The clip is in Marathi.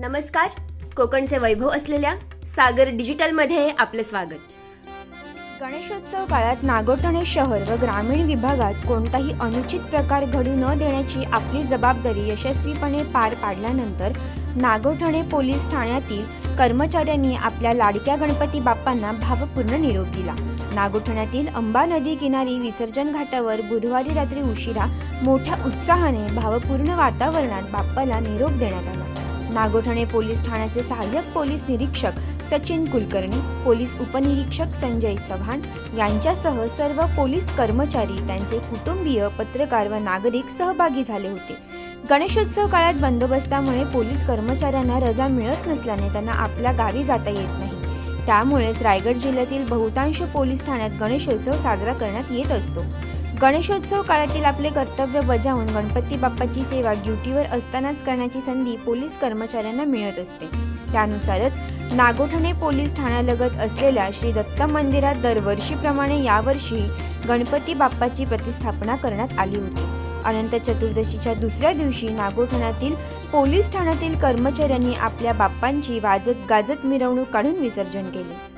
नमस्कार. कोकणचे वैभव असलेल्या सागर डिजिटलमध्ये आपलं स्वागत. गणेशोत्सव काळात नागोठणे शहर व ग्रामीण विभागात कोणताही अनुचित प्रकार घडू न देण्याची आपली जबाबदारी यशस्वीपणे पार पाडल्यानंतर नागोठणे पोलीस ठाण्यातील कर्मचाऱ्यांनी आपल्या लाडक्या गणपती बाप्पांना भावपूर्ण निरोप दिला. नागोठण्यातील अंबा नदी किनारी विसर्जन घाटावर बुधवारी रात्री उशिरा मोठ्या उत्साहाने भावपूर्ण वातावरणात बाप्पाला निरोप देण्यात आला. नागोठणे पोलीस ठाण्याचे सहाय्यक पोलीस निरीक्षक सचिन कुलकर्णी पोलीस उपनिरीक्षक संजय चव्हाण यांच्यासह सर्व पोलीस कर्मचारी त्यांचे कुटुंबीय पत्रकार व नागरिक सहभागी झाले होते. गणेशोत्सव काळात बंदोबस्तामुळे पोलीस कर्मचाऱ्यांना रजा मिळत नसल्याने त्यांना आपल्या गावी जाता येत नाही. त्यामुळेच रायगड जिल्ह्यातील बहुतांश पोलीस ठाण्यात गणेशोत्सव साजरा करण्यात येत असतो. गणेशोत्सव काळातील आपले कर्तव्य बजावून गणपती बाप्पाची सेवा ड्युटीवर असतानाच करण्याची संधी पोलीस कर्मचाऱ्यांना मिळत असते. त्यानुसारच नागोठणे पोलीस ठाण्यालगत असलेल्या श्री दत्त मंदिरात दरवर्षीप्रमाणे यावर्षी गणपती बाप्पाची प्रतिस्थापना करण्यात आली होती. अनंत चतुर्दशीच्या दुसऱ्या दिवशी नागोठण्यातील पोलीस ठाण्यातील कर्मचाऱ्यांनी आपल्या बाप्पांची वाजत गाजत मिरवणूक काढून विसर्जन केले.